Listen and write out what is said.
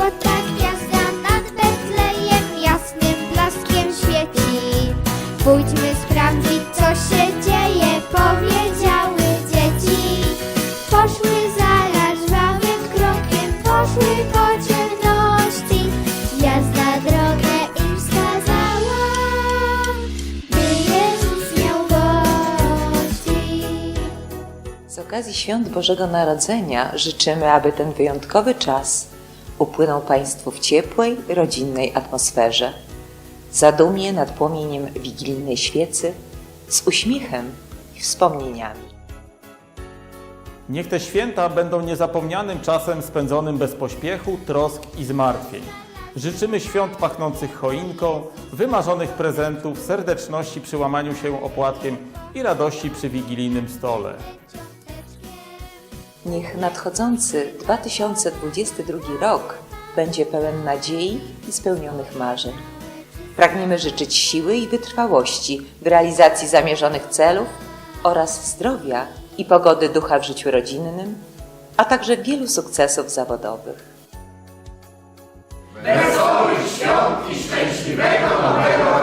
Gwiazda nad jasnym blaskiem świeci. Pójdźmy sprawdzić, co się dzieje, powiedziały dzieci. Poszły zaraz żwawym krokiem, poszły po ciemności. Drogę im wskazała, Jezus miał gości. Z okazji świąt Bożego Narodzenia życzymy, aby ten wyjątkowy czas upłynął Państwu w ciepłej, rodzinnej atmosferze. Zadumie nad płomieniem wigilijnej świecy, z uśmiechem i wspomnieniami. Niech te święta będą niezapomnianym czasem spędzonym bez pośpiechu, trosk i zmartwień. Życzymy świąt pachnących choinką, wymarzonych prezentów, serdeczności przy łamaniu się opłatkiem i radości przy wigilijnym stole. Niech nadchodzący 2022 rok będzie pełen nadziei i spełnionych marzeń. Pragniemy życzyć siły i wytrwałości w realizacji zamierzonych celów oraz zdrowia i pogody ducha w życiu rodzinnym, a także wielu sukcesów zawodowych. Wesołych świąt i szczęśliwego nowego